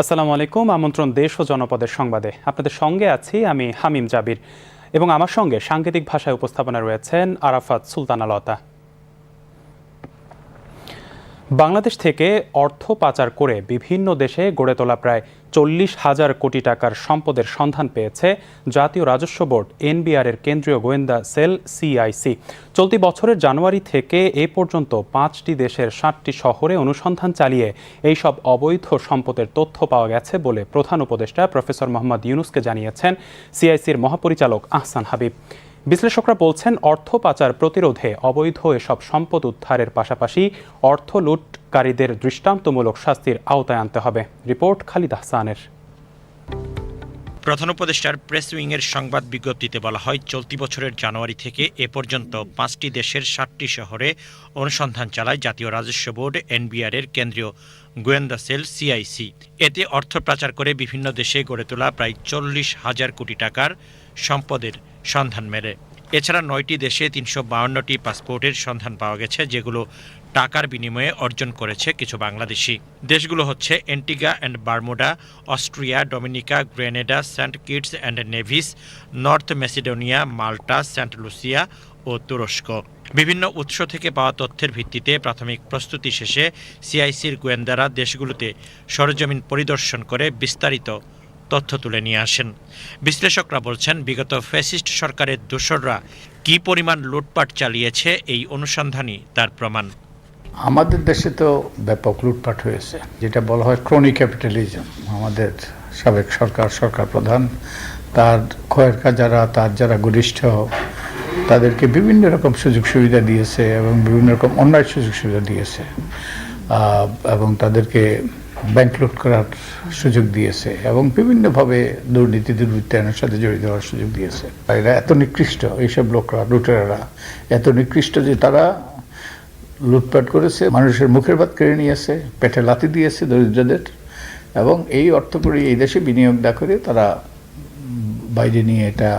আসসালামু আলাইকুম, আমন্ত্রণ দেশ ও জনপদের সংবাদে। আপনাদের সঙ্গে আছি আমি হামিম জাবির। এবং আমার সঙ্গে সাংকেতিক ভাষায় উপস্থাপনা রয়েছেন আরাফাত সুলতানা লতা। বাংলাদেশ থেকে অর্থ পাচার করে বিভিন্ন দেশে গড়ে তোলা প্রায় চল্লিশ হাজার কোটি টাকার সম্পদের সন্ধান পেয়েছে জাতীয় রাজস্ব বোর্ড, এনবিআর এর কেন্দ্রীয় গোয়েন্দা সেল, সিআইসি। চলতি বছরের জানুয়ারি থেকে এ পর্যন্ত পাঁচটি দেশের ষাটটি শহরে অনুসন্ধান চালিয়ে এই সব অবৈধ সম্পদের তথ্য পাওয়া গেছে বলে প্রধান উপদেষ্টা প্রফেসর মোহাম্মদ ইউনুসকে জানিয়েছেন সিআইসির মহাপরিচালক আহসান হাবিব। বিশ্লেষকরা বলছেন, অর্থ পাচার প্রতিরোধে অবৈধ এসব সম্পদ উদ্ধারের পাশাপাশি অর্থ লুটকারীদের দৃষ্টান্তমূলক শাস্তির আওতায় আনতে হবে। রিপোর্ট খালিদ আহসানের। প্রধান উপদেষ্টার প্রেস উইংয়ের সংবাদ বিজ্ঞপ্তিতে বলা হয়, চলতি বছরের জানুয়ারি থেকে এ পর্যন্ত পাঁচটি দেশের ষাটটি শহরে অনুসন্ধান চালায় জাতীয় রাজস্ব বোর্ড, এনবিআর এর কেন্দ্রীয় গোয়েন্দা সেল, সিআইসি। এতে অর্থ পাচার করে বিভিন্ন দেশে গড়ে তোলা প্রায় চল্লিশ হাজার কোটি টাকার সম্পদের সন্ধান মেলে। এছাড়া নয়টি দেশে তিনশো বাউন্নটি পাসপোর্টের সন্ধান পাওয়া গেছে, যেগুলো টাকার বিনিময়ে অর্জন করেছে কিছু বাংলাদেশি। দেশগুলো হচ্ছে Antigua and Barbuda, Austria, Dominica, Grenada, Saint Kitts and Nevis, North Macedonia Malta, Saint Lucia ও তুরস্ক। বিভিন্ন উৎস থেকে পাওয়া তথ্যের ভিত্তিতে প্রাথমিক প্রস্তুতি শেষে সিআইসির গোয়েন্দারা দেশগুলোতে সরজমিন পরিদর্শন করে বিস্তারিত তথ্য তুলে নিয়ে আসেন। বিশ্লেষকরা বলছেন, বিগত ফ্যাসিস্ট সরকারের দোসররা কী পরিমাণ লুটপাট চালিয়েছে এই অনুসন্ধানই তার প্রমাণ। আমাদের দেশে তো ব্যাপক লুটপাট হয়েছে, যেটা বলা হয় ক্রনিক ক্যাপিটালিজম আমাদের সাবেক সরকার সরকার প্রধান, তার খয়েরকা যারা, তার যারা গরিষ্ঠ, তাদেরকে বিভিন্ন রকম সুযোগ সুবিধা দিয়েছে এবং বিভিন্ন রকম অন্যায় সুযোগ সুবিধা দিয়েছে। এবং তাদেরকে ব্যাংক লুট করার সুযোগ দিয়েছে এবং বিভিন্নভাবে দুর্নীতি, দুর্বৃত্তায়নের সাথে জড়িত হওয়ার সুযোগ দিয়েছে। এরা এত নিকৃষ্ট, এইসব লোকরা, লুটেরারা, এত নিকৃষ্ট যে তারা লুটপাট করেছে, মানুষের মুখের ভাত কেড়ে নিয়েছে, পেটে লাথি দিয়েছে দরিদ্রদের। এবং এই অর্থ করে এই দেশে বিনিয়োগ না করে তারা বাইরে নিয়ে এটা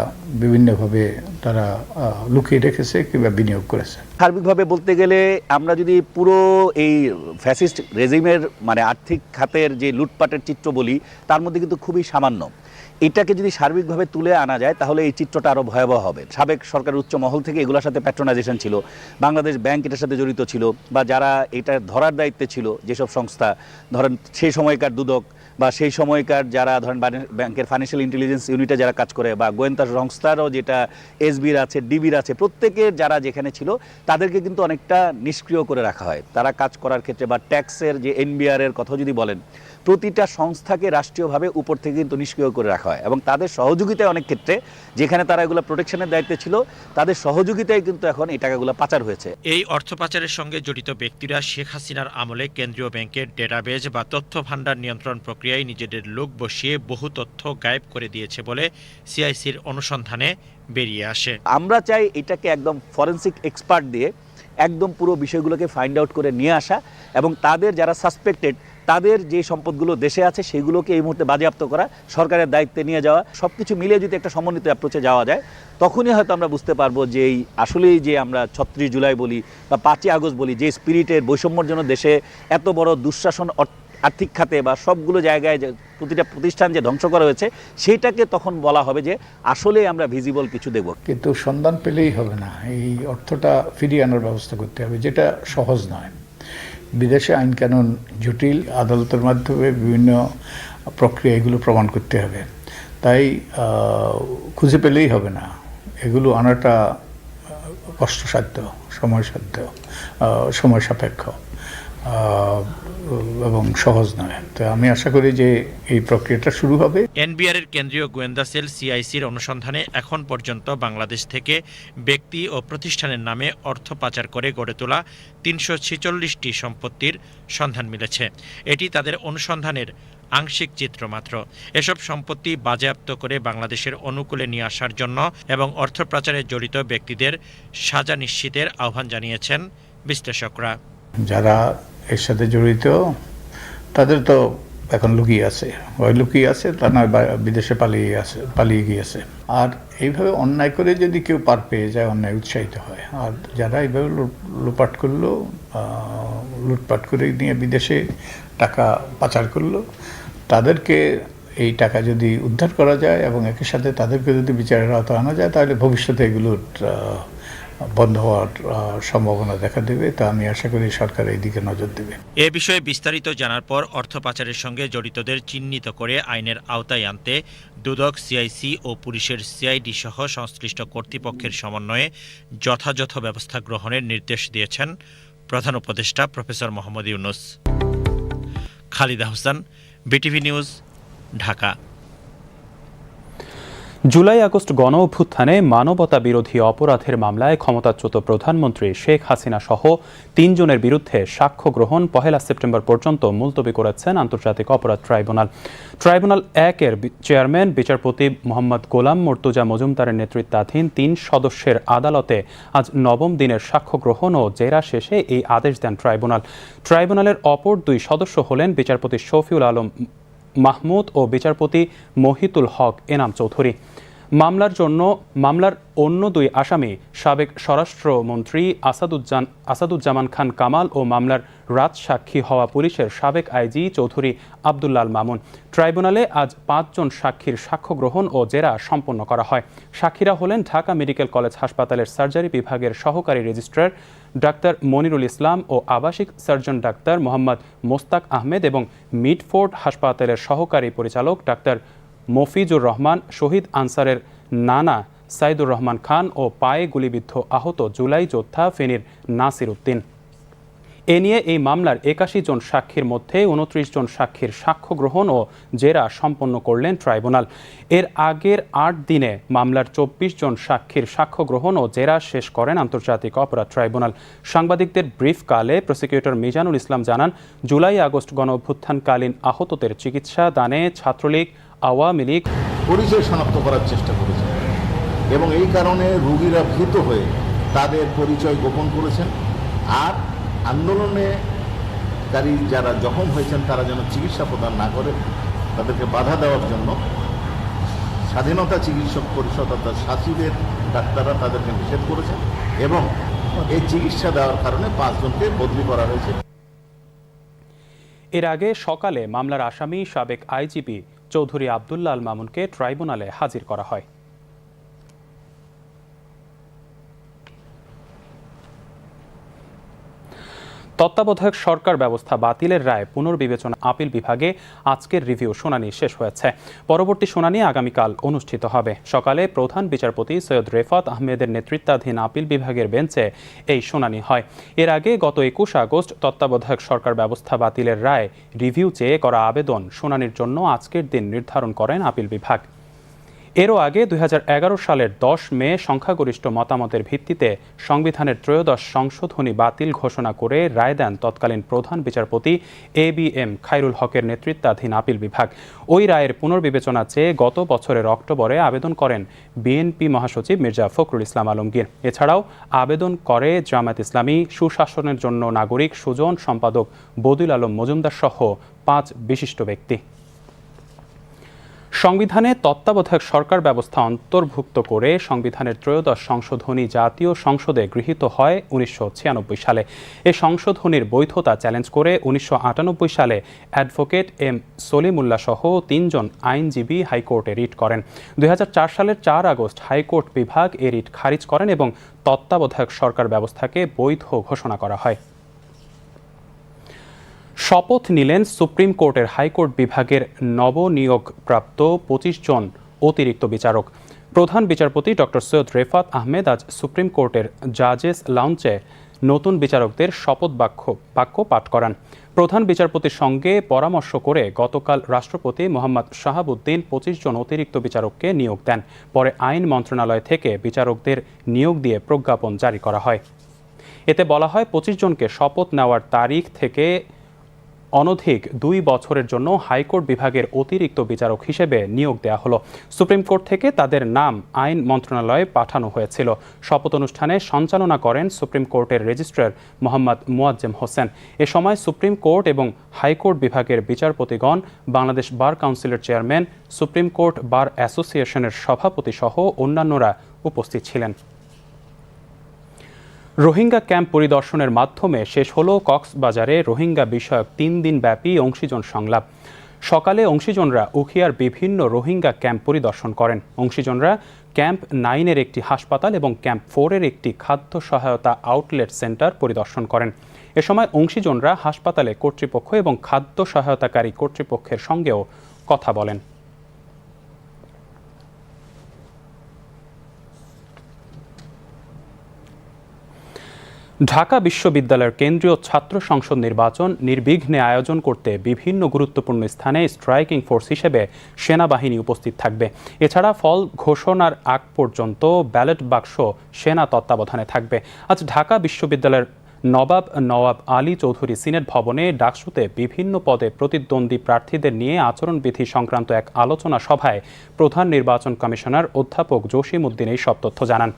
বিভিন্নভাবে তারা লুকিয়ে রেখেছে কিংবা বিনিয়োগ করেছে। সার্বিকভাবে বলতে গেলে আমরা যদি পুরো এই ফ্যাসিস্ট রেজিমের মানে আর্থিক খাতের যে লুটপাটের চিত্র বলি, তার মধ্যে কিন্তু খুবই সামান্য। এটাকে যদি সার্বিকভাবে তুলে আনা যায়, তাহলে এই চিত্রটা আরও ভয়াবহ হবে। সাবেক সরকারের উচ্চ মহল থেকে এগুলোর সাথে প্যাট্রোনাইজেশন ছিল। বাংলাদেশ ব্যাংক এটার সাথে জড়িত ছিল, বা যারা এটা ধরার দায়িত্বে ছিল, যেসব সংস্থা, ধরেন সেই সময়কার দুদক বা সেই সময়কার যারা ধরেন ব্যাংকের ফাইন্যান্সিয়াল ইন্টেলিজেন্স ইউনিটে যারা কাজ করে বা গোয়েন্দা সংস্থারও যেটা এসবির আছে ডিবির আছে, প্রত্যেকের যারা যেখানে ছিল, তাদেরকে কিন্তু অনেকটা নিষ্ক্রিয় করে রাখা হয়। তারা কাজ করার ক্ষেত্রে বা ট্যাক্সের যে এনবিআর এর কথা যদি বলেন প্রতিটা সংস্থাকে রাষ্ট্রীয়ভাবে উপর থেকে কিন্তু নিষ্ক্রিয় করে রাখা হয় এবং তাদের সহযোগিতায় অনেক ক্ষেত্রে যেখানে তারা এগুলো প্রোটেকশনের দায়িত্বে ছিল তাদের সহযোগিতায় কিন্তু এখন এই টাকাগুলো পাচার হয়েছে। এই অর্থ পাচারের সঙ্গে জড়িত ব্যক্তিরা শেখ হাসিনার আমলে কেন্দ্রীয় ব্যাংকের ডেটাবেজ বা তথ্য ভাণ্ডার নিয়ন্ত্রণ প্রক্রিয়ায় নিজেদের লোক বসিয়ে বহু তথ্য গায়েব করে দিয়েছে বলে সিআইসির অনুসন্ধানে বেরিয়ে আসে। আমরা চাই এটাকে একদম ফরেন্সিক এক্সপার্ট দিয়ে একদম পুরো বিষয়গুলোকে ফাইন্ড আউট করে নিয়ে আসা এবং তাদের যারা সাসপেক্টেড তাদের যে সম্পদগুলো দেশে আছে, সেগুলোকে এই মুহূর্তে বাজেয়াপ্ত করা, সরকারের দায়িত্বে নিয়ে যাওয়া সব কিছু মিলিয়ে যদি একটা সমন্বিত অ্যাপ্রোচে যাওয়া যায়, তখনই হয়তো আমরা বুঝতে পারব যে এই আসলেই যে আমরা ছত্রিশ জুলাই বলি বা পাঁচই আগস্ট বলি, যে স্পিরিটের বৈষম্যর জন্য দেশে এত বড় দুঃশাসন আর্থিক খাতে বা সবগুলো জায়গায় যে প্রতিটা প্রতিষ্ঠান যে ধ্বংস করা হয়েছে, সেইটাকে তখন বলা হবে যে আসলে আমরা ভিজিবল কিছু দেব। কিন্তু সন্ধান পেলেই হবে না। এই অর্থটা ফিরিয়ে আনার ব্যবস্থা করতে হবে, যেটা সহজ নয়। বিদেশে আইন কানুন জটিল আদালতের মাধ্যমে বিভিন্ন প্রক্রিয়া এগুলো প্রমাণ করতে হবে। তাই খুঁজে পেলেই হবে না। এগুলো আনাটা কষ্টসাধ্য, সময়সাধ্য সময় সাপেক্ষ। এবং সহজ নয়। তো আমি আশা করি যে এই প্রক্রিয়াটা শুরু হবে। এনবিআর এর কেন্দ্রীয় গোয়েন্দা সেল সিআইসির অনুসন্ধানে এখন পর্যন্ত বাংলাদেশ থেকে ব্যক্তি ও প্রতিষ্ঠানের নামে অর্থ পাচার করে গড়ে তোলা তিনশো ছেচল্লিশটি সম্পত্তির সন্ধান মিলেছে। এটি তাদের অনুসন্ধানের আংশিক চিত্র মাত্র। এসব সম্পত্তি বাজেয়াপ্ত করে বাংলাদেশের অনুকূলে নিয়ে আসার জন্য এবং অর্থ পাচারে জড়িত ব্যক্তিদের সাজা নিশ্চিতের আহ্বান জানিয়েছেন বিশ্লেষকরা। যারা এর সাথে জড়িত, তাদের তো এখন লুকিয়ে আছে। ওই লুকিয়ে আছে, তা নয় বিদেশে পালিয়ে আছে, পালিয়ে গিয়েছে। আর এইভাবে অন্যায় করে যদি কেউ পার পেয়ে যায়, অন্যায় উৎসাহিত হয়। আর যারা এইভাবে লুট- লুটপাট করল লুটপাট করে নিয়ে বিদেশে টাকা পাচার করল, তাদেরকে এই টাকা যদি উদ্ধার করা যায় এবং একই সাথে তাদেরকে যদি বিচারের আওতা আনা যায়, তাহলে ভবিষ্যতে এগুলোর বন্ধ হওয়ার সম্ভাবনা দেখা দেবে। তা আমি আশা করি সরকার এই দিকে নজর দেবে। এ বিষয়ে বিস্তারিত জানার পর অর্থ পাচারের সঙ্গে জড়িতদের চিহ্নিত করে আইনের আওতায় আনতে দুদক, সিআইসি ও পুলিশের সিআইডি সহ সংশ্লিষ্ট কর্তৃপক্ষের সমন্বয়ে যথাযথ ব্যবস্থা গ্রহণের নির্দেশ দিয়েছেন প্রধান উপদেষ্টা professor Mohammad Yunus. Khaleda Hossain, BTV news, Dhaka. July August গণ অভ্যুত্থানে মানবতা বিরোধী অপরাধের মামলায় ক্ষমতাচ্যুত প্রধানমন্ত্রী শেখ হাসিনা সহ তিনজনের বিরুদ্ধে সাক্ষ্য গ্রহণ পহেলা সেপ্টেম্বর পর্যন্ত মুলতবি করেছেন আন্তর্জাতিক অপরাধ ট্রাইব্যুনাল। ট্রাইব্যুনাল একের বি- চেয়ারম্যান, বিচারপতি মোহাম্মদ গোলাম মর্তুজা মজুমদারের নেতৃত্বাধীন তিন সদস্যের আদালতে আজ নবম দিনের সাক্ষ্য গ্রহণ ও জেরা শেষে এই আদেশ দেন ট্রাইব্যুনাল। ট্রাইব্যুনালের অপর দুই সদস্য হলেন বিচারপতি শফিউল আলম মাহমুদ ও বিচারপতি মহিতুল হক এনাম চৌধুরী। মামলার জন্য মামলার অন্য দুই আসামি সাবেক স্বরাষ্ট্রমন্ত্রী আসাদুজ্জান আসাদুজ্জামান খান কামাল ও মামলার রাত সাক্ষী হওয়া পুলিশের সাবেক আইজি চৌধুরী আবদুল্লাল মামুন। ট্রাইব্যুনালে আজ পাঁচজন সাক্ষীর সাক্ষ্য গ্রহণ ও জেরা সম্পন্ন করা হয়। সাক্ষীরা হলেন ঢাকা মেডিকেল কলেজ হাসপাতালের সার্জারি বিভাগের সহকারী রেজিস্ট্রার ডাক্তার মনিরুল ইসলাম ও আবাসিক সার্জন ডাক্তার মোহাম্মদ মোস্তাক আহমেদ এবং মিডফোর্ড হাসপাতালের সহকারী পরিচালক ডাক্তার মফিজুর রহমান, শহীদ আনসারের নানা সাইদুর রহমান খান ও পায়ে গুলিবিদ্ধ আহত জুলাই যোদ্ধা ফেনীর নাসির উদ্দিন। এ নিয়ে এই মামলার একাশি জন সাক্ষীর মধ্যে উনত্রিশ জন সাক্ষীর সাক্ষ্য গ্রহণ ও জেরা সম্পন্ন করলেন ট্রাইব্যুনাল। এর আগের আট দিনে মামলার চব্বিশ জন সাক্ষীর সাক্ষ্য গ্রহণ ও জেরা শেষ করেন আন্তর্জাতিক অপরাধ ট্রাইব্যুনাল। সাংবাদিকদের ব্রিফকালে প্রসিকিউটর মিজানুল ইসলাম জানান, জুলাই আগস্ট গণ অভ্যুত্থানকালীন আহতদের চিকিৎসা দানে ছাত্রলীগ আওয়ামী লীগ পরিচয় শনাক্ত করার চেষ্টা করেছে। এবং এই কারণে রোগীরা ভীত হয়ে তাদের পরিচয় গোপন করেছেন। আর আন্দোলনে কারী যারা জখম হয়েছেন তারা যেন চিকিৎসা প্রদান না করে তাদেরকে বাধা দেওয়ার জন্য স্বাধীনতা চিকিৎসক পরিষদ অর্থাৎ সাচিবের ডাক্তাররা তাদেরকে নিষেধ করেছেন এবং এই চিকিৎসা দেওয়ার কারণে পাঁচজনকে বদলি করা হয়েছে। এর আগে সকালে মামলার আসামি সাবেক আইজিপি চৌধুরী আবদুল্লা আল মামুনকে ট্রাইব্যুনালে হাজির করা হয়। তত্ত্বাবধায়ক সরকার ব্যবস্থা বাতিলের রায় পুনর্বিবেচনা আপিল বিভাগে আজকের রিভিউ শুনানি শেষ হয়েছে। পরবর্তী শুনানি আগামীকাল অনুষ্ঠিত হবে। সকালে প্রধান বিচারপতি সৈয়দ রেফাত আহমেদের নেতৃত্বাধীন আপিল বিভাগের বেঞ্চে এই শুনানি হয়। এর আগে গত একুশ আগস্ট তত্ত্বাবধায়ক সরকার ব্যবস্থা বাতিলের রায় রিভিউ চেয়ে করা আবেদন শুনানির জন্য আজকের দিন নির্ধারণ করেন আপিল বিভাগ। এরও আগে দুই হাজার এগারো সালের দশ মে সংখ্যাগরিষ্ঠ মতামতের ভিত্তিতে সংবিধানের ত্রয়োদশ সংশোধনী বাতিল ঘোষণা করে রায় দেন তৎকালীন প্রধান বিচারপতি এ বি এম খাইরুল হকের নেতৃত্বাধীন আপিল বিভাগ। ওই রায়ের পুনর্বিবেচনা চেয়ে গত বছরের অক্টোবরে আবেদন করেন বিএনপি মহাসচিব মির্জা ফখরুল ইসলাম আলমগীর। এছাড়াও আবেদন করে জামায়াত ইসলামী, সুশাসনের জন্য নাগরিক, সুজন সম্পাদক বদিল আলম মজুমদার সহ পাঁচ বিশিষ্ট ব্যক্তি। সংবিধানে তত্ত্বাবধায়ক সরকার ব্যবস্থা অন্তর্ভুক্ত করে সংবিধানের ত্রয়োদশ সংশোধনী জাতীয় সংসদে গৃহীত হয় উনিশশো ছিয়ানব্বই সালে। এ সংশোধনীর বৈধতা চ্যালেঞ্জ করে উনিশশো আটানব্বই সালে অ্যাডভোকেট এম সলিমুল্লাহ সহ তিনজন আইনজীবী হাইকোর্টে রিট করেন। দু হাজার চার সালের চার আগস্ট হাইকোর্ট বিভাগ এ রিট খারিজ করেন এবং তত্ত্বাবধায়ক সরকার ব্যবস্থাকে বৈধ ঘোষণা করা হয়। শপথ নিলেন সুপ্রিম কোর্টের হাইকোর্ট বিভাগের নবনিয়োগপ্রাপ্ত পঁচিশ জন অতিরিক্ত বিচারক। প্রধান বিচারপতি ডক্টর সৈয়দ রেফাত আহমেদ আজ সুপ্রিম কোর্টের জাজেস লাউঞ্চে নতুন বিচারকদের শপথ বাক্য বাক্য পাঠ করান। প্রধান বিচারপতির সঙ্গে পরামর্শ করে গতকাল রাষ্ট্রপতি মোহাম্মদ শাহাবুদ্দিন পঁচিশ জন অতিরিক্ত বিচারককে নিয়োগ দেন। পরে আইন মন্ত্রণালয় থেকে বিচারকদের নিয়োগ দিয়ে প্রজ্ঞাপন জারি করা হয়। এতে বলা হয়, পঁচিশ জনকে শপথ নেওয়ার তারিখ থেকে অনধিক দুই বছরের জন্য হাইকোর্ট বিভাগের অতিরিক্ত বিচারক হিসেবে নিয়োগ দেওয়া হলো। সুপ্রিম কোর্ট থেকে তাদের নাম আইন মন্ত্রণালয়ে পাঠানো হয়েছিল। শপথ অনুষ্ঠানে সঞ্চালনা করেন সুপ্রিম কোর্টের রেজিস্ট্রার মোহাম্মদ মুয়াজ্জেম হোসেন। এ সময় সুপ্রিম কোর্ট এবং হাইকোর্ট বিভাগের বিচারপতিগণ, বাংলাদেশ বার কাউন্সিলের চেয়ারম্যান, সুপ্রিম কোর্ট বার অ্যাসোসিয়েশনের সভাপতি সহ অন্যান্যরা উপস্থিত ছিলেন। রোহিঙ্গা ক্যাম্প পরিদর্শনের মাধ্যমে শেষ হলো কক্সবাজারে রোহিঙ্গা বিষয়ক তিন দিন ব্যাপী অংশীজন সংলাপ। সকালে অংশীজনরা উখিয়ার বিভিন্ন রোহিঙ্গা ক্যাম্প পরিদর্শন করেন। অংশীজনরা ক্যাম্প নাইনের একটি হাসপাতাল এবং ক্যাম্প ফোরের একটি খাদ্য সহায়তা আউটলেট সেন্টার পরিদর্শন করেন। এ সময় অংশীজনরা হাসপাতালে কর্তৃপক্ষ এবং খাদ্য সহায়তাকারী কর্তৃপক্ষের সঙ্গেও কথা বলেন। ঢাকা বিশ্ববিদ্যালয়ের কেন্দ্রীয় ছাত্র সংসদ নির্বাচন নির্বিঘ্নে আয়োজন করতে বিভিন্ন গুরুত্বপূর্ণ স্থানে স্ট্রাইকিং ফোর্স হিসেবে সেনাবাহিনী উপস্থিত থাকবে। এছাড়া ফল ঘোষণার আগ পর্যন্ত ব্যালট বাক্স সেনা তত্ত্বাবধানে থাকবে। আজ ঢাকা বিশ্ববিদ্যালয়ের নবাব নওয়াব আলী চৌধুরী সিনেট ভবনে ডাকসুতে বিভিন্ন পদে প্রতিদ্বন্দ্বী প্রার্থীদের নিয়ে আচরণবিধি সংক্রান্ত এক আলোচনা সভায় প্রধান নির্বাচন কমিশনার অধ্যাপক জসিম উদ্দিন এই সব তথ্য জানান।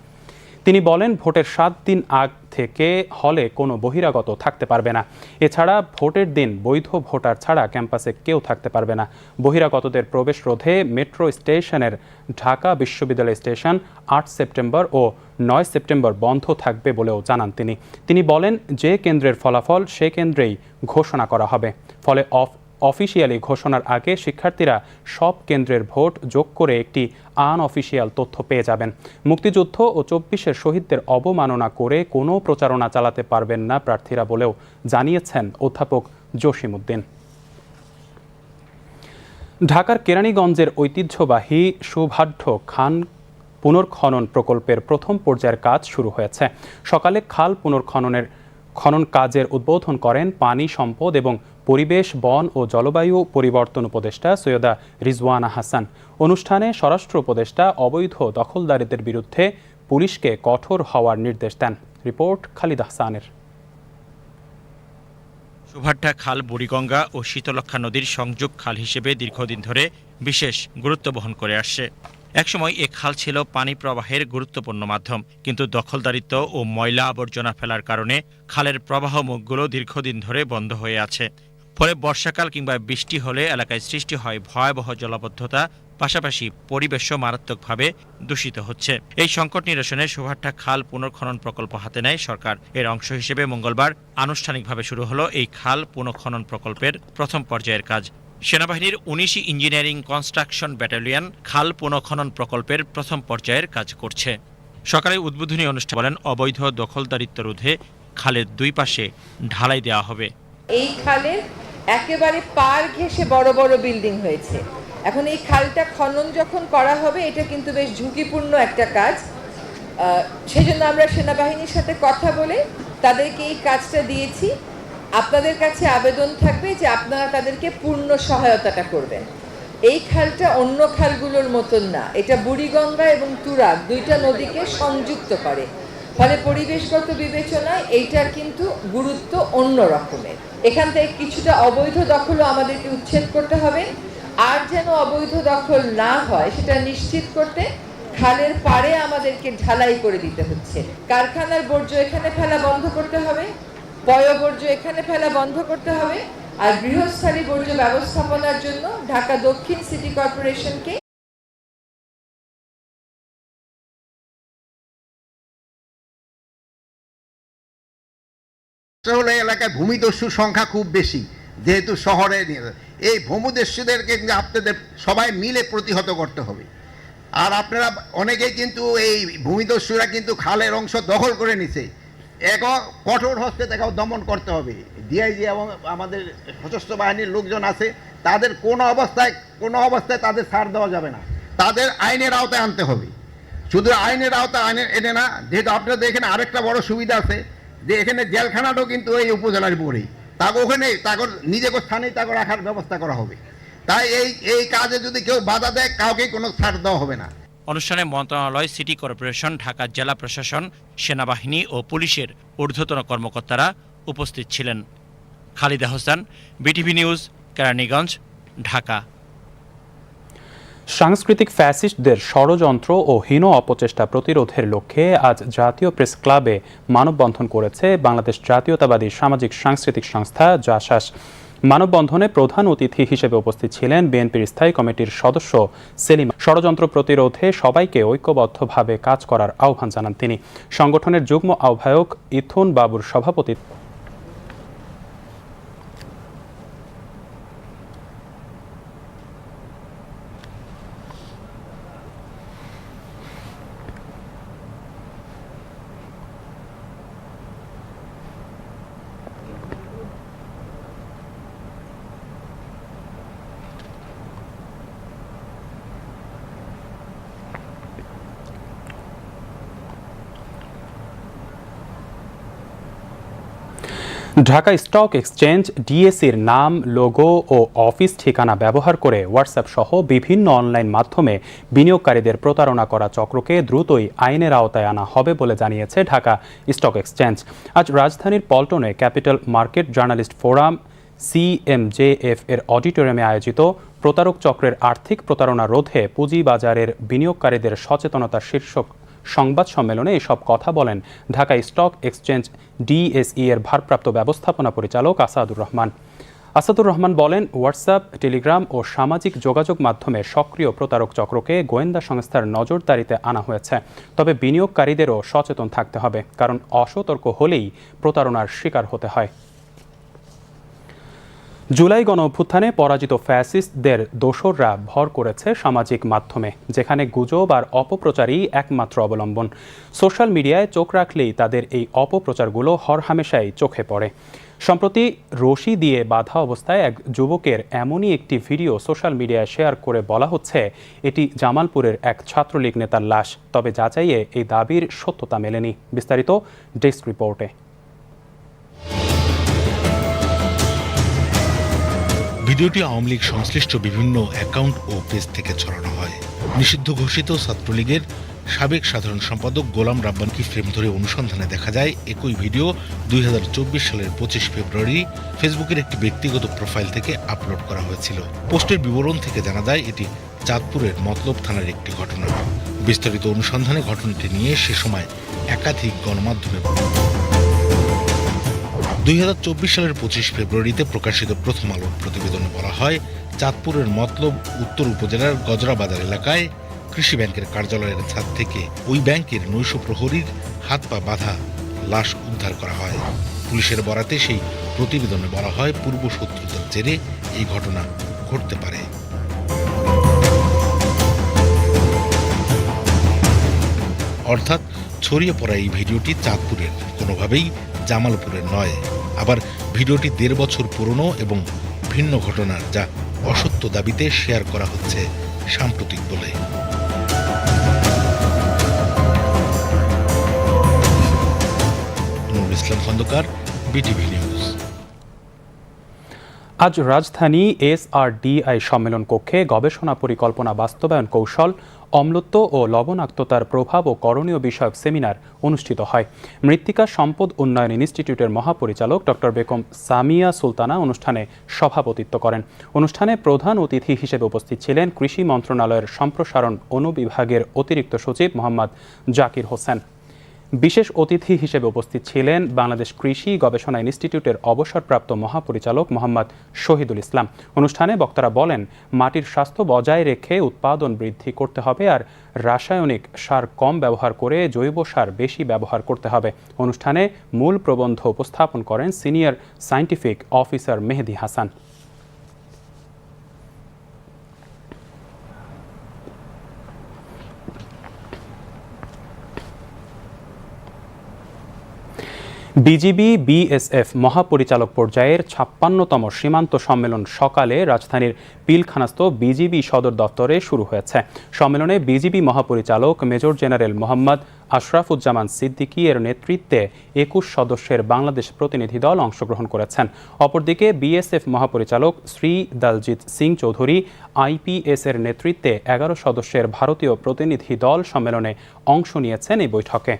তিনি বলেন, ভোটের সাত দিন আগ থেকে হলে কোনো বহিরাগত থাকতে পারবে না। এছাড়া ভোটের দিন বৈধ ভোটার ছাড়া ক্যাম্পাসে কেউ থাকতে পারবে না। বহিরাগতদের প্রবেশ রোধে মেট্রো স্টেশনের ঢাকা বিশ্ববিদ্যালয় স্টেশন আট সেপ্টেম্বর ও নয় সেপ্টেম্বর বন্ধ থাকবে বলেও জানান তিনি। তিনি বলেন, যে কেন্দ্রের ফলাফল সে কেন্দ্রেই ঘোষণা করা হবে। ফলে অফ অফিসিয়ালি ঘোষণার আগে শিক্ষার্থীরা সব কেন্দ্রের ভোট যোগ করে একটি আনঅফিসিয়াল তথ্য পেয়ে যাবেন। মুক্তিযুদ্ধ ও চব্বিশের শহীদদের অবমাননা করে কোনো প্রচারণা চালাতে পারবেন না প্রার্থীরা বলেও জানিয়েছেন অধ্যাপক জসিমউদ্দিন। ঢাকার কেরানীগঞ্জের ঐতিহ্যবাহী সুভাঢ্য খান পুনর্খনন প্রকল্পের প্রথম পর্যায়ের কাজ শুরু হয়েছে। সকালে খাল পুনর্খননের খনন কাজের উদ্বোধন করেন পানি সম্পদ এবং পরিবেশ, বন ও জলবায়ু পরিবর্তন উপদেষ্টা সৈয়দা রিজওয়ানা হাসান। অনুষ্ঠানে স্বরাষ্ট্র উপদেষ্টা অবৈধ দখলদারিদের বিরুদ্ধে পুলিশকে কঠোর হওয়ার নির্দেশ দেন। রিপোর্ট খালিদ হাসানের। সুভাট্টা খাল, বুড়িগঙ্গা ও শীতলক্ষা নদীর সংযোগ খাল হিসেবে দীর্ঘদিন ধরে বিশেষ গুরুত্ব বহন করে আসছে। একসময় এ খাল ছিল পানি প্রবাহের গুরুত্বপূর্ণ মাধ্যম, কিন্তু দখলদারিত্ব ও ময়লা আবর্জনা ফেলার কারণে খালের প্রবাহ মুখগুলো দীর্ঘদিন ধরে বন্ধ হয়ে আছে। ফলে বর্ষাকাল কিংবা বৃষ্টি হলে এলাকায় সৃষ্টি হয় ভয়াবহ জলাবদ্ধতা, পাশাপাশি পরিবেশও মারাত্মকভাবে দূষিত হচ্ছে। এই সংকট নিরসনে সুভাট্টা খাল পুনর্খনন প্রকল্প হাতে নেয় সরকার। এর অংশ হিসেবে মঙ্গলবার আনুষ্ঠানিকভাবে শুরু হলো এই খাল পুনঃখনন প্রকল্পের প্রথম পর্যায়ের কাজ। সেনাবাহিনীর উনিশি ইঞ্জিনিয়ারিং কনস্ট্রাকশন ব্যাটালিয়ন খাল পুনঃখনন প্রকল্পের প্রথম পর্যায়ের কাজ করছে। সকালে উদ্বোধনী অনুষ্ঠানে বলেন, অবৈধ দখলদারিত্ব রোধে খালের দুই পাশে ঢালাই দেওয়া হবে। এই খালের একেবারে পার ঘেঁষে বড় বড় বিল্ডিং হয়েছে। এখন এই খালটা খনন যখন করা হবে এটা কিন্তু বেশ ঝুঁকিপূর্ণ একটা কাজ। আহ, সেজন্য আমরা সেনাবাহিনীর সাথে কথা বলে তাদেরকে এই কাজটা দিয়েছি। আপনাদের কাছে আবেদন থাকবে যে আপনারা তাদেরকে পূর্ণ সহায়তাটা করবেন। এই খালটা অন্য খালগুলোর মতন না এটা বুড়িগঙ্গা এবং তুরাগ দুইটা নদীকে সংযুক্ত করে। ফলে পরিবেশগত বিবেচনায় এইটার কিন্তু গুরুত্ব অন্য রকমের। এখান থেকে কিছুটা অবৈধ দখলও আমাদেরকে উচ্ছেদ করতে হবে। আর যেন অবৈধ দখল না হয়, সেটা নিশ্চিত করতে খালের পাড়ে আমাদেরকে ঢালাই করে দিতে হচ্ছে। কারখানার বর্জ্য এখানে ফেলা বন্ধ করতে হবে পয়বর্জ্য এখানে ফেলা বন্ধ করতে হবে, আর গৃহস্থালী বর্জ্য ব্যবস্থাপনার জন্য ঢাকা দক্ষিণ সিটি কর্পোরেশনকে হলো এলাকায় ভূমিদস্যুর সংখ্যা খুব বেশি, যেহেতু শহরে এই ভূমিদস্যুদেরকে কিন্তু আপনাদের সবাই মিলে প্রতিহত করতে হবে। আর আপনারা অনেকেই কিন্তু এই ভূমিদস্যুরা কিন্তু খালের অংশ দখল করে নিছে। এক কঠোর হস্তে তাকে দমন করতে হবে। ডিআইজি এবং আমাদের সশস্ত্র বাহিনীর লোকজন আছে, তাদের কোনো অবস্থায় কোনো অবস্থায় তাদের ছাড় দেওয়া যাবে না। তাদের আইনের আওতায় আনতে হবে। শুধু আইনের আওতায় আইনের এনে না, যেহেতু আপনাদের এখানে আরেকটা বড় সুবিধা আছে যে এখানে জেলখানাটাও কিন্তু এই উপজেলার উপরেই তাকে ওখানে, তাকে নিজেকে স্থানেই তাকে রাখার ব্যবস্থা করা হবে। তাই এই এই কাজে যদি কেউ বাধা দেয় কাউকে কোনো ছাড় দেওয়া হবে না। অনুষ্ঠানে মন্ত্রণালয়, সিটি কর্পোরেশন, ঢাকা জেলা প্রশাসন, সেনাবাহিনী ও পুলিশের ঊর্ধ্বতন কর্মকর্তারা উপস্থিত ছিলেন। Khaleda Hossain, BTV news, Keraniganj, Dhaka. সাংস্কৃতিক ফ্যাসিস্টদের ষড়যন্ত্র ও হীন অপচেষ্টা প্রতিরোধের লক্ষ্যে আজ জাতীয় প্রেস ক্লাবে মানববন্ধন করেছে বাংলাদেশ জাতীয়তাবাদী সামাজিক সাংস্কৃতিক সংস্থা, জাসাস। মানববন্ধনে প্রধান অতিথি হিসেবে উপস্থিত ছিলেন বিএনপির স্থায়ী কমিটির সদস্য সেলিম। ষড়যন্ত্র প্রতিরোধে সবাইকে ঐক্যবদ্ধভাবে কাজ করার আহ্বান জানান তিনি। সংগঠনের যুগ্ম আহ্বায়ক ইথুন বাবুর সভাপতি ঢাকা স্টক এক্সচেঞ্জ ডিএসির নাম, লোগো ও অফিস ঠিকানা ব্যবহার করে হোয়াটসঅ্যাপ সহ বিভিন্ন অনলাইন মাধ্যমে বিনিয়োগকারীদের প্রতারণা করা চক্রকে দ্রুতই আইনের আওতায় আনা হবে বলে জানিয়েছে ঢাকা স্টক এক্সচেঞ্জ। আজ রাজধানীর পল্টনে capital market journalist forum CMJF এর অডিটোরিয়ামে আয়োজিত প্রতারক চক্রের আর্থিক প্রতারণা রোধে পুঁজিবাজারের বিনিয়োগকারীদের সচেতনতা শীর্ষক সংবাদ সম্মেলনে এসব কথা বলেন ঢাকা স্টক এক্সচেঞ্জ ডিএসই এর ভারপ্রাপ্ত ব্যবস্থাপনা পরিচালক আসাদুর রহমান। আসাদুর রহমান বলেন, হোয়াটসঅ্যাপ, টেলিগ্রাম ও সামাজিক যোগাযোগ মাধ্যমে সক্রিয় প্রতারক চক্রকে গোয়েন্দা সংস্থার নজরদারিতে আনা হয়েছে। তবে বিনিয়োগকারীদেরও সচেতন থাকতে হবে, কারণ অসতর্ক হলেই প্রতারণার শিকার হতে হয়। জুলাই গণ অভ্যুত্থানে পরাজিত ফ্যাসিস্টদের দোসররা ভর করেছে সামাজিক মাধ্যমে, যেখানে গুজব আর অপপ্রচারই একমাত্র অবলম্বন। সোশ্যাল মিডিয়ায় চোখ রাখলেই তাদের এই অপপ্রচারগুলো হরহামেশাই চোখে পড়ে। সম্প্রতি রশি দিয়ে বাধা অবস্থায় এক যুবকের এমনই একটি ভিডিও সোশ্যাল মিডিয়ায় শেয়ার করে বলা হচ্ছে, এটি জামালপুরের এক ছাত্রলীগ নেতার লাশ। তবে যাচাইয়ে এই দাবির সত্যতা মেলেনি। বিস্তারিত ডেস্ক রিপোর্টে। ভিডিওটি আওয়ামী লীগ সংশ্লিষ্ট বিভিন্ন অ্যাকাউন্ট ও পেজ থেকে ছড়ানো হয়। নিষিদ্ধ ঘোষিত ছাত্রলীগের সাবেক সাধারণ সম্পাদক গোলাম রাব্বানকে ফ্রেম ধরে অনুসন্ধানে দেখা যায়, একই ভিডিও দুই হাজার চব্বিশ সালের পঁচিশ ফেব্রুয়ারি ফেসবুকের একটি ব্যক্তিগত প্রোফাইল থেকে আপলোড করা হয়েছিল। পোস্টের বিবরণ থেকে জানা যায়, এটি চাঁদপুরের মতলব থানার একটি ঘটনা। বিস্তারিত অনুসন্ধানে ঘটনাটি নিয়ে সে সময় একাধিক গণমাধ্যমে দুই হাজার চব্বিশ সালের পঁচিশ ফেব্রুয়ারিতে প্রকাশিত প্রথম আলোর প্রতিবেদনে বলা হয়, চাঁদপুরের মতলব উত্তর উপজেলার গজরা বাজার এলাকায় কৃষি ব্যাংকের কার্যালয়ের ছাদ থেকে ওই ব্যাংকের নৈশ প্রহরীর হাত পা বাঁধা লাশ উদ্ধার করা হয়। পুলিশের বরাতে সেই প্রতিবেদনে বলা হয়, পূর্ব শত্রুতার জেরে এই ঘটনা ঘটতে পারে। অর্থাৎ ছড়িয়ে পড়া এই ভিডিওটি চাঁদপুরের। কোনোভাবেই জামালপুরের নয়। আবার ভিডিওটি দেড় বছর পুরনো এবং ভিন্ন ঘটনার যা অসত্য দাবিতে শেয়ার করা হচ্ছে সাম্প্রতিক বলে। Nurul Islam Khandaker, BTV news. আজ রাজধানী এসআরডিআই সম্মেলন কক্ষে গবেষণা পরিকল্পনা বাস্তবায়ন কৌশল অম্লত্ব ও লবণাক্ততার প্রভাব ও করণীয় বিষয়ক সেমিনার অনুষ্ঠিত হয়। মৃত্তিকা সম্পদ উন্নয়ন ইনস্টিটিউটের মহাপরিচালক ডক্টর বেগম সামিয়া সুলতানা অনুষ্ঠানে সভাপতিত্ব করেন। অনুষ্ঠানে প্রধান অতিথি হিসেবে উপস্থিত ছিলেন কৃষি মন্ত্রণালয়ের সম্প্রসারণ অনুবিভাগের অতিরিক্ত সচিব মোহাম্মদ জাকির হোসেন। বিশেষ অতিথি হিসেবে উপস্থিত ছিলেন বাংলাদেশ কৃষি গবেষণা ইনস্টিটিউটের অবসরপ্রাপ্ত মহাপরিচালক মোহাম্মদ শহীদুল ইসলাম। অনুষ্ঠানে বক্তারা বলেন, মাটির স্বাস্থ্য বজায় রেখে উৎপাদন বৃদ্ধি করতে হবে আর রাসায়নিক সার কম ব্যবহার করে জৈব সার বেশি ব্যবহার করতে হবে। অনুষ্ঠানে মূল প্রবন্ধ উপস্থাপন করেন senior scientific officer Mehedi Hasan. BGB BSF মহাপরিচালক পর্যায়ের ছাপ্পান্নতম সীমান্ত সম্মেলন সকালে রাজধানীর পিলখানাস্থ বিজিবি সদর দপ্তরে শুরু হয়েছে। সম্মেলনে বিজিবি মহাপরিচালক মেজর জেনারেল মোহাম্মদ আশরাফুজ্জামান সিদ্দিকী এর নেতৃত্বে একুশ সদস্যের বাংলাদেশ প্রতিনিধি দল অংশগ্রহণ করেছেন। অপরদিকে বিএসএফ মহাপরিচালক শ্রী দলজিৎ সিং চৌধুরী আইপিএস এর নেতৃত্বে এগারো সদস্যের ভারতীয় প্রতিনিধি দল সম্মেলনে অংশ নিয়েছেন এই বৈঠকে।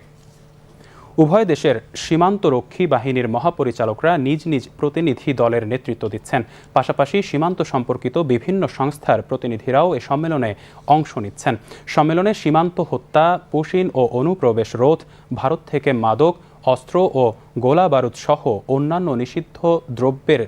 উভয় দেশের সীমান্তরক্ষী বাহিনীর মহাপরিচালকরা নিজ নিজ প্রতিনিধি দলের নেতৃত্ব দিচ্ছেন। পাশাপাশি সীমান্ত সম্পর্কিত বিভিন্ন সংস্থার প্রতিনিধিরাও এ সম্মেলনে অংশ নিচ্ছেন। সম্মেলনে সীমান্ত হত্যা, পুশিন ও অনুপ্রবেশ রোধ, ভারত থেকে মাদক, অস্ত্র ও গোলা বারুদ সহ অন্যান্য নিষিদ্ধ দ্রব্যের